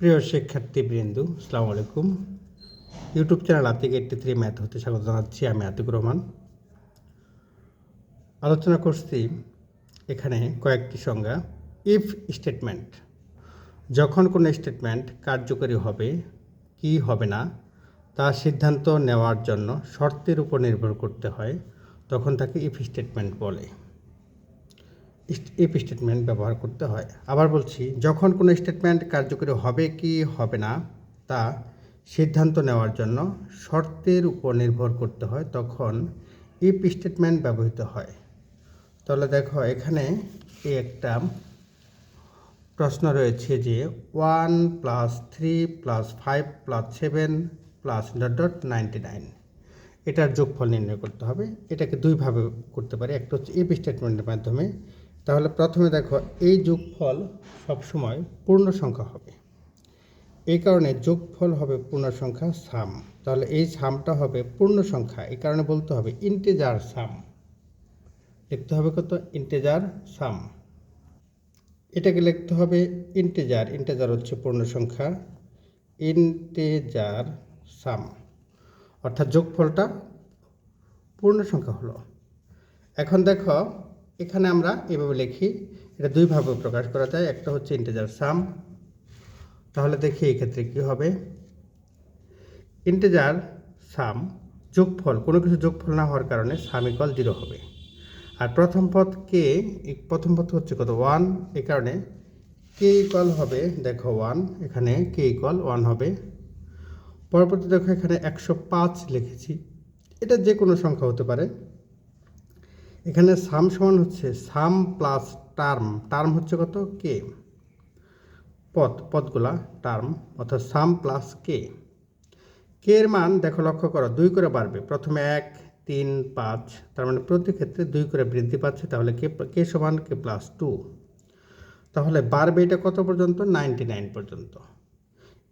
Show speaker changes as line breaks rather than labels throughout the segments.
প্রিয় শিক্ষার্থীবৃন্দ, আসসালামু আলাইকুম। YouTube channel Atiq eighty three math হতে স্বাগত জানাচ্ছি আমি আতিকুর রহমান। আলোচনা করছি এখানে কয়েকটি সংজ্ঞা। ইফ স্টেটমেন্ট যখন কোনো স্টেটমেন্ট কার্যকরী হবে, কি হবে না, তা সিদ্ধান্ত নেওয়ার জন্য শর্তের উপর নির্ভর করতে হয়, তখন তাকে ইফ স্টেটমেন্ট বলে। ইফ স্টেটমেন্ট ব্যবহার করতে হয়। আবার বলছি, যখন কোনো স্টেটমেন্ট কার্যকরী হবে কি হবে না, তা সিদ্ধান্ত নেওয়ার জন্য শর্তের উপর নির্ভর করতে হয়, তখন ইফ স্টেটমেন্ট ব্যবহৃত হয়। তাহলে দেখো, এখানে এই একটা প্রশ্ন রয়েছে যে one plus three plus five plus seven plus dot dot ninety nine এটার যোগফল নির্ণয় করতে হবে। এটাকে দুইভাবে করতে পারি। একটা হচ্ছে ইফ স্টেটমেন্টের মাধ্যমে তাহলে প্রথমে দেখো, এই যোগফল সবসময় পূর্ণ সংখ্যা হবে। এই কারণে যোগফল হবে পূর্ণ সংখ্যা সাম। তাহলে এই সামটা হবে পূর্ণ সংখ্যা এই কারণে বলতে হবে ইন্টেজার সাম। লিখতে হবে কত? Integer sum. এটাকে লিখতে হবে ইন্টেজার ইন্টেজার হচ্ছে পূর্ণ সংখ্যা ইন্টেজার সাম। অর্থাৎ যোগফলটা পূর্ণ সংখ্যা হলো। এখন দেখো এখানে আমরা এভাবে লিখি, এটা দুইভাবে প্রকাশ করা যায়, একটা হচ্ছে ইন্টেজার সাম তাহলে দেখি এই ক্ষেত্রে কী হবে। ইন্টেজার সাম যোগফল, কোনো কিছু যোগফল না হওয়ার কারণে সাম ইকল জিরো হবে। আর প্রথম পদ কে প্রথম পদ হচ্ছে কত? ওয়ান এ কারণে কে ইকল হবে, দেখো ওয়ান এখানে কে ইকল ওয়ান হবে। পরবর্তী দেখো এখানে একশো পাঁচ লিখেছি। এটা যে কোনো সংখ্যা হতে পারে। এখানে সাম সমান হচ্ছে সাম প্লাস টার্ম। টার্ম হচ্ছে কত? কে? পদ, পদগুলা, টার্ম, অর্থাৎ সাম প্লাস কে। কে এর মান দেখো লক্ষ্য করো, দুই করে বাড়বে। প্রথমে এক, তিন, পাঁচ, তার মানে প্রতি ক্ষেত্রে দুই করে বৃদ্ধি পাচ্ছে, তাহলে কে কে সমান? K plus two. তাহলে বাড়বে এটা কত পর্যন্ত? নাইনটি নাইন পর্যন্ত।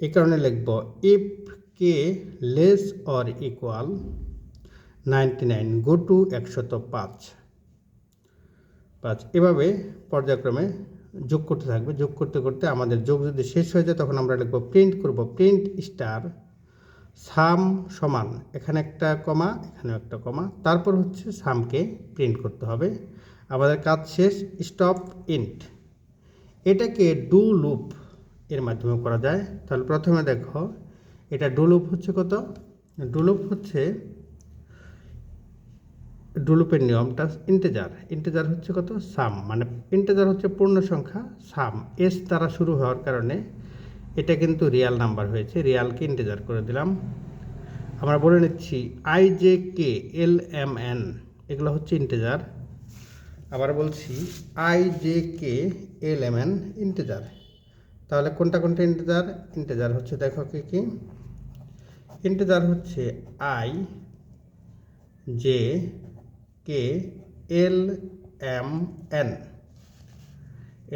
এই কারণে লিখব, if K less or equal ninety nine, go to একশত পাঁচ। পাঁচ, এভাবে পর্যায়ক্রমে যোগ করতে থাকবে। যোগ করতে করতে আমাদের যোগ যদি শেষ হয়ে যায়, তখন আমরা লিখব প্রিন্ট করব। প্রিন্ট স্টার সাম সমান, এখানে একটা কমা এখানে একটা কমা। তারপর হচ্ছে সামকে প্রিন্ট করতে হবে। আমাদের কাজ শেষ স্টপ ইন্ট এটাকে ডু লুপ এর মাধ্যমে করা যায়। তাহলে প্রথমে দেখো, এটা ডু লুপ হচ্ছে কত? ডু লুপ হচ্ছে ডুলুপের নিয়মটা ইন্টেজার ইন্টেজার হচ্ছে কত? সাম মানে ইন্টেজার হচ্ছে পূর্ণ সংখ্যা সাম এস দ্বারা শুরু হওয়ার কারণে এটা কিন্তু রিয়াল নাম্বার হয়েছে রিয়ালকে ইন্টেজার করে দিলাম। আমরা বলে নিচ্ছি I J K L M N এগুলো হচ্ছে ইন্টেজার আবার বলছি I J K L M N integer তাহলে কোনটা কোনটা ইন্টেজার ইন্টেজার হচ্ছে দেখো কি কি? ইন্টেজার হচ্ছে I J K? L M N.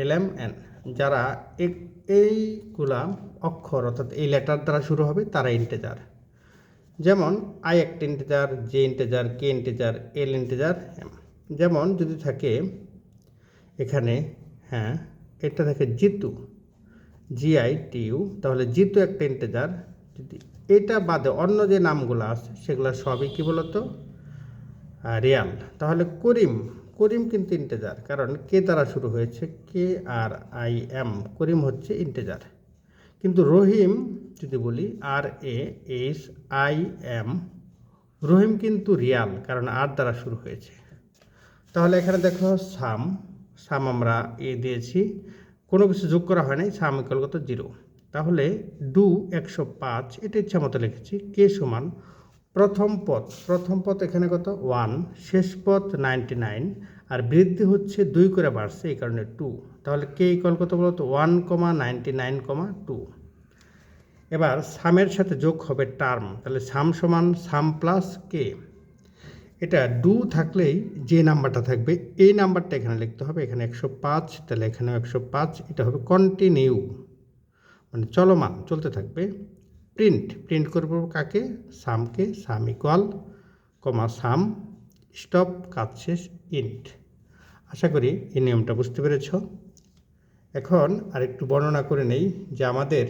L M N. যারা এইগুলা অক্ষর অর্থাৎ এই লেটার দ্বারা শুরু হবে, তারা ইন্টেজার যেমন আই একটা integer J integer K integer L integer M যেমন, যদি থাকে এখানে হ্যাঁ এটা থাকে জিতু জিআই টিউ তাহলে জিতু একটা ইন্টেজার যদি এটা বাদে অন্য যে নামগুলো আছে, সেগুলো সবই কী বলতো? রিয়াল। তাহলে করিম করিম কিন্তু ইন্টেজার। কারণ কে দ্বারা শুরু হয়েছে? কে আর আই এম। করিম হচ্ছে ইন্টেজার। কিন্তু রহিম, যদি বলি, R A S I M, Rahim কিন্তু রিয়াল, কারণ আর দ্বারা শুরু হয়েছে। তাহলে এখানে দেখো সাম। সাম আমরা এ দিয়েছি। কোনো কিছু যোগ করা হয় নাই, সাম কত? জিরো তাহলে ডু একশো পাঁচ, এটা ইচ্ছা মতো লিখেছি। কে সমান? প্রথম পদ প্রথম পদ এখানে কত? ওয়ান শেষ পদ নাইনটি নাইন আর বৃদ্ধি হচ্ছে দুই করে বাড়ছে, এই কারণে টু তাহলে কে ইকল কত বলতো one comma ninety nine comma two এবার সামের সাথে যোগ হবে টার্ম তাহলে সাম সমান সাম প্লাস কে এটা ডু থাকলেই যে নাম্বারটা থাকবে, এই নাম্বারটা এখানে লিখতে হবে, এখানে একশো পাঁচ, তাহলে এখানেও একশো পাঁচ, এটা হবে কন্টিনিউ মানে চলমান, চলতে থাকবে। প্রিন্ট প্রিন্ট করব কাকে? সামকে, সাম ইকুয়াল কমা সাম স্টপ কাজ শেষ ইন্ট আশা করি এই নিয়মটা বুঝতে পেরেছ। এখন আরেকটু বর্ণনা করে নেই যে আমাদের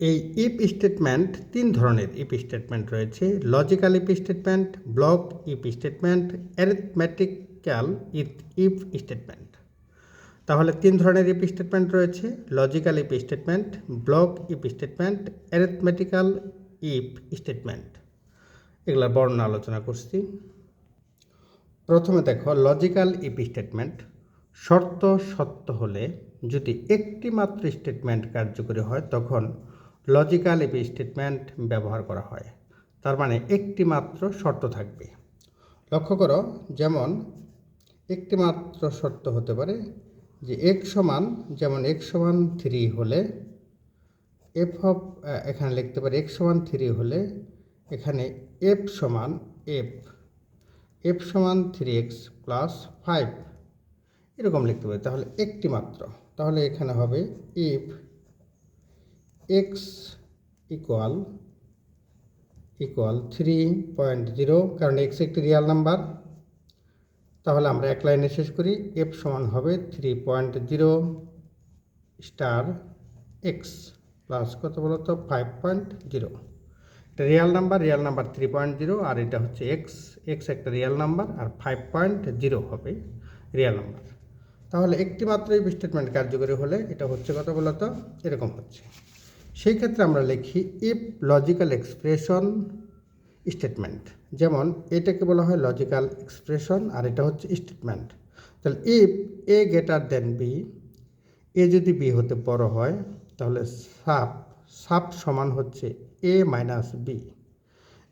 এই ইপ স্টেটমেন্ট তিন ধরনের ইপ স্টেটমেন্ট রয়েছে। Logical if statement block if statement arithmetical if statement তাহলে তিন ধরনের ইফ স্টেটমেন্ট রয়েছে logical if statement block if statement arithmetical if statement এগুলোর বর্ণনা আলোচনা করছি। প্রথমে দেখো লজিক্যাল ইফ স্টেটমেন্ট শর্ত সত্য হলে যদি একটি মাত্র স্টেটমেন্ট কার্যকরী হয়, তখন লজিক্যাল ইফ স্টেটমেন্ট ব্যবহার করা হয়। তার মানে একটি মাত্র শর্ত থাকবে। লক্ষ্য করো, যেমন একটি মাত্র শর্ত হতে পারে যে এক সমান, যেমন এক সমান থ্রি হলে এফ অফ এখানে লিখতে পারি এক্স সমান থ্রি হলে, এখানে এফ সমান এফ এফ সমান থ্রি এক্স প্লাস ফাইভ এরকম লিখতে পারি। তাহলে একটি মাত্র। তাহলে এখানে হবে if X equal equal three point zero কারণ এক্স একটি রিয়াল নাম্বার তাহলে আমরা এক লাইনে শেষ করি এফ সমান হবে three point zero star X plus কত বলতো ফাইভ পয়েন্ট জিরো এটা real number real number three point zero আর এটা হচ্ছে এক্স এক্স একটা রিয়াল নাম্বার আর ফাইভ পয়েন্ট জিরো হবে রিয়াল নাম্বার তাহলে একটি মাত্র এই স্টেটমেন্ট কার্যকরী হলে এটা হচ্ছে কত বলতো এরকম হচ্ছে। সেই ক্ষেত্রে আমরা লিখি ইফ লজিক্যাল এক্সপ্রেশন স্টেটমেন্ট যেমন এটাকে বলা হয় লজিক্যাল এক্সপ্রেশন আর এটা হচ্ছে স্টেটমেন্ট তাহলে if A greater than B A যদি বি হতে বড় হয়, তাহলে সাপ সাপ সমান হচ্ছে এ মাইনাস বি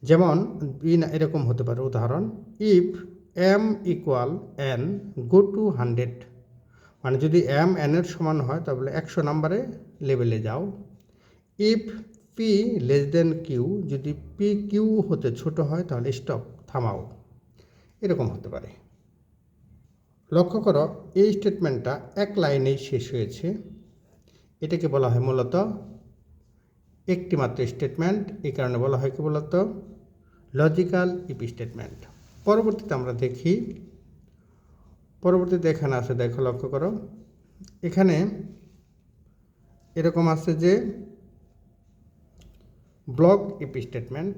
যেমন বি না, এরকম হতে পারে। উদাহরণ if M equal N go to hundred মানে যদি এম এনের সমান হয়, তাহলে একশো নম্বরে লেভেলে যাও। If P less then Q যদি পি কিউ হতে ছোট হয়, তাহলে স্টপ থামাও। এরকম হতে পারে। লক্ষ্য করো, এই স্টেটমেন্টটা এক লাইনেই শেষ হয়েছে। এটাকে বলা হয় মূলত একটি মাত্র স্টেটমেন্ট এই কারণে বলা হয় কি বলতো? লজিক্যাল ইপ স্টেটমেন্ট পরবর্তীতে আমরা দেখি, পরবর্তীতে এখানে আছে, দেখো লক্ষ্য করো। এখানে এরকম আছে যে ব্লক ইপ স্টেটমেন্ট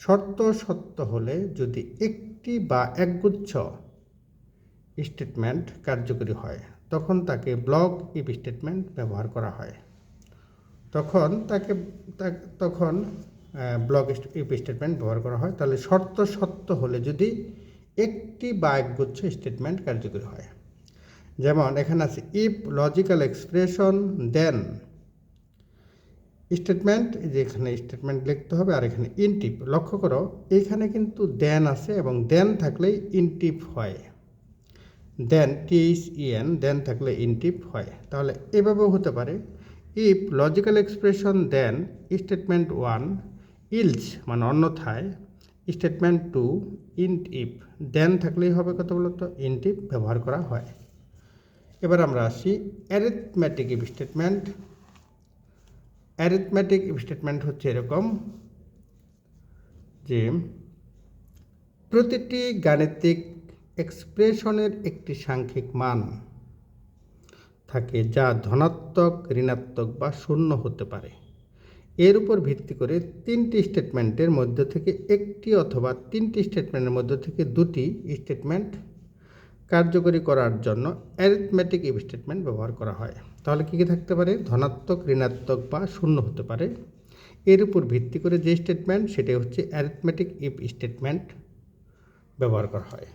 শর্ত সত্য হলে যদি একটি বা একগুচ্ছ স্টেটমেন্ট কার্যকরী হয়, তখন তাকে ব্লক ইফ স্টেটমেন্ট ব্যবহার করা হয়। তখন তাকে তখন ব্লক ইফ স্টেটমেন্ট ব্যবহার করা হয়। তাহলে শর্ত সত্য হলে যদি একটি বা একগুচ্ছ স্টেটমেন্ট কার্যকরী হয়। যেমন এখানে আছে if logical expression then statement যে এখানে স্টেটমেন্ট লিখতে হবে আর এখানে ইনটিপ লক্ষ্য করো, এইখানে কিন্তু দেন আছে এবং দেন থাকলেই ইনটিপ হয়। দেন টিএইচ ইএন দেন থাকলে ইনটিপ হয়। তাহলে এভাবেও হতে পারে। If logical expression then statement one else মানে অন্যথায় statement two end if then থাকলেই হবে কত বলতো? ইন্ট ব্যবহার করা হয়। এবার আমরা আসি arithmetic if statement arithmetic statement হচ্ছে এরকম যে প্রতিটি গাণিতিক এক্সপ্রেশনের একটি সাংখ্যিক মান থাকে যা ধনাত্মক, ঋণাত্মক বা শূন্য হতে পারে। এর উপর ভিত্তি করে তিনটি স্টেটমেন্টের মধ্য থেকে একটি অথবা তিনটি স্টেটমেন্টের মধ্য থেকে দুটি স্টেটমেন্ট কার্যকরী করার জন্য অ্যারিথমেটিক স্টেটমেন্ট ব্যবহার করা হয়। তাহলে কী কী থাকতে পারে? ধনাত্মক, ঋণাত্মক বা শূন্য হতে পারে। এর উপর ভিত্তি করে যে স্টেটমেন্ট সেটাই হচ্ছে অ্যারিথমেটিক ইফ স্টেটমেন্ট ব্যবহার করা হয়।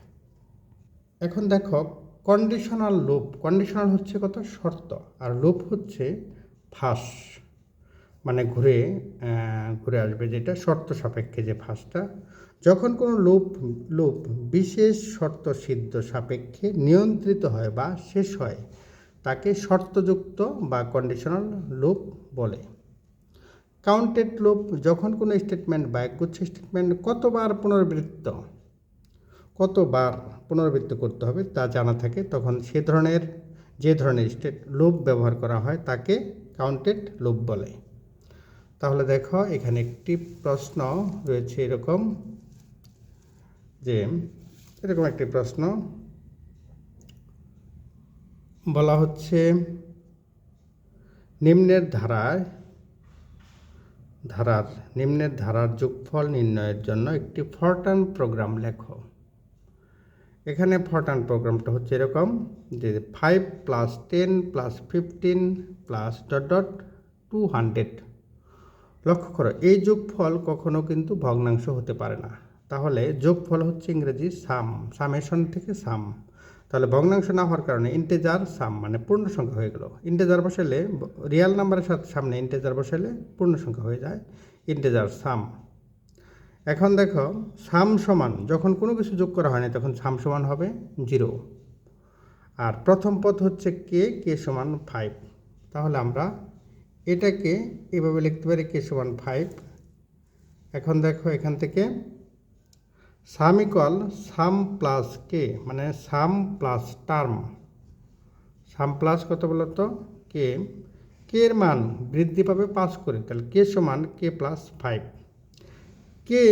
এখন দেখো কন্ডিশনাল লুপ কন্ডিশনাল হচ্ছে কত? শর্ত। আর লুপ হচ্ছে ফাঁস। মানে ঘুরে ঘুরে আসবে যেটা শর্ত সাপেক্ষে যে ফাঁসটা। যখন কোনো লুপ লুপ বিশেষ শর্ত সিদ্ধ সাপেক্ষে নিয়ন্ত্রিত হয় বা শেষ হয় শর্তযুক্ত বা কন্ডিশনাল লুপ বলে। কাউন্টেড লুপ যখন কোনো স্টেটমেন্ট বা একগুচ্ছ স্টেটমেন্ট কতবার পুনরাবৃত্ত, কতবার পুনরাবৃত্তি করতে হবে তা জানা থাকে, তখন সে ধরনের, যে ধরনের স্টেট লুপ ব্যবহার করা হয় তাকে কাউন্টেড লুপ বলে। তাহলে দেখো এখানে একটি প্রশ্ন রয়েছে এরকম, যে এরকম একটি প্রশ্ন বলা হচ্ছে নিম্নের ধারায়, ধারার, নিম্নের ধারার যোগফল নির্ণয়ের জন্য একটি ফরটান প্রোগ্রাম লেখো। এখানে ফরটান প্রোগ্রামটা হচ্ছে এরকম যে five plus ten plus fifteen plus dot dot two hundred লক্ষ্য করো, এই যোগফল কখনো কিন্তু ভগ্নাংশ হতে পারে না। তাহলে যোগফল হচ্ছে ইংরেজি সাম সামেশন থেকে সাম তাহলে ভগ্নাংশ না হওয়ার কারণে ইন্টেজার সাম মানে পূর্ণ সংখ্যা হয়ে গেল। ইন্টেজার বসালে রিয়াল নাম্বারের সাথে সামনে ইন্টেজার বসালে পূর্ণ সংখ্যা হয়ে যায়। ইন্টেজার সাম এখন দেখো সাম সমান, যখন কোনো কিছু যোগ করা হয়নি, তখন সাম সমান হবে জিরো আর প্রথম পদ হচ্ছে কে কে সমান ফাইভ তাহলে আমরা এটাকে এভাবে লিখতে পারি কে সমান ফাইভ এখন দেখো এখান থেকে সাম ইকল সাম প্লাস কে মানে sum plus term. Sum plus কত বলতো কে। কে এর মান বৃদ্ধি পাবে পাস করে, তাহলে কে সমান K plus five? K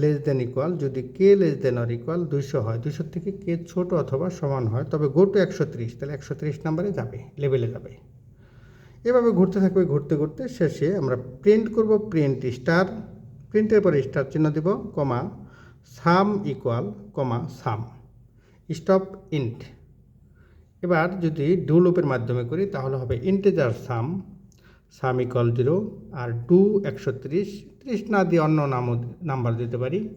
less than equal যদি K less than or equal দুইশো হয়, দুইশো থেকে কে ছোট অথবা সমান হয়, তবে গো টু একশো ত্রিশ, তাহলে একশো ত্রিশ নাম্বারে যাবে লেভেলে যাবে। এভাবে ঘুরতে থাকবে, ঘুরতে ঘুরতে শেষে আমরা প্রিন্ট করব প্রিন্ট স্টার প্রিন্টের পরে স্টার চিহ্ন দিব comma sum equal comma sum. Stop int. এবার যদি ডু লুপের মাধ্যমে করি, তাহলে হবে integer sum. Sum equal zero R to একশো ত্রিশ। ত্রিশ না দিয়ে অন্য নাম, নাম্বার দিতে পারি।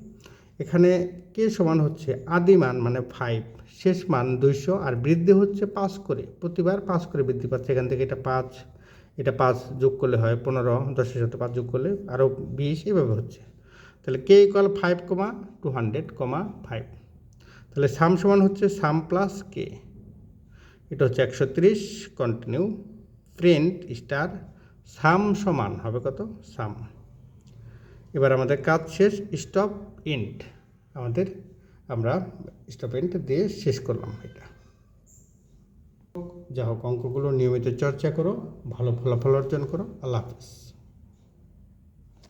এখানে কে সমান হচ্ছে? আদি মান মানে ফাইভ শেষ মান দুইশো আর বৃদ্ধি হচ্ছে পাঁচ করে। প্রতিবার পাঁচ করে বৃদ্ধি পাচ্ছে। এখান থেকে এটা পাঁচ। এটা পাঁচ যোগ করলে হয় পনেরো। দশের সাথে পাঁচ যোগ করলে আরও বিশ। এভাবে হচ্ছে। তাহলে K equal five comma two hundred comma five তাহলে সাম সমান হচ্ছে সাম প্লাস কে এটা হচ্ছে একশো ত্রিশ কন্টিনিউ প্রিন্ট স্টার সাম সমান হবে কত? সাম এবার আমাদের কাজ শেষ স্টপ ইন্ট আমাদের আমরা স্টপ ইন্ট দিয়ে শেষ করলাম এটা। যা হোক, অঙ্কগুলো নিয়মিত চর্চা করো, ভালো ফলাফল অর্জন করো। আল্লাহ হাফিজ।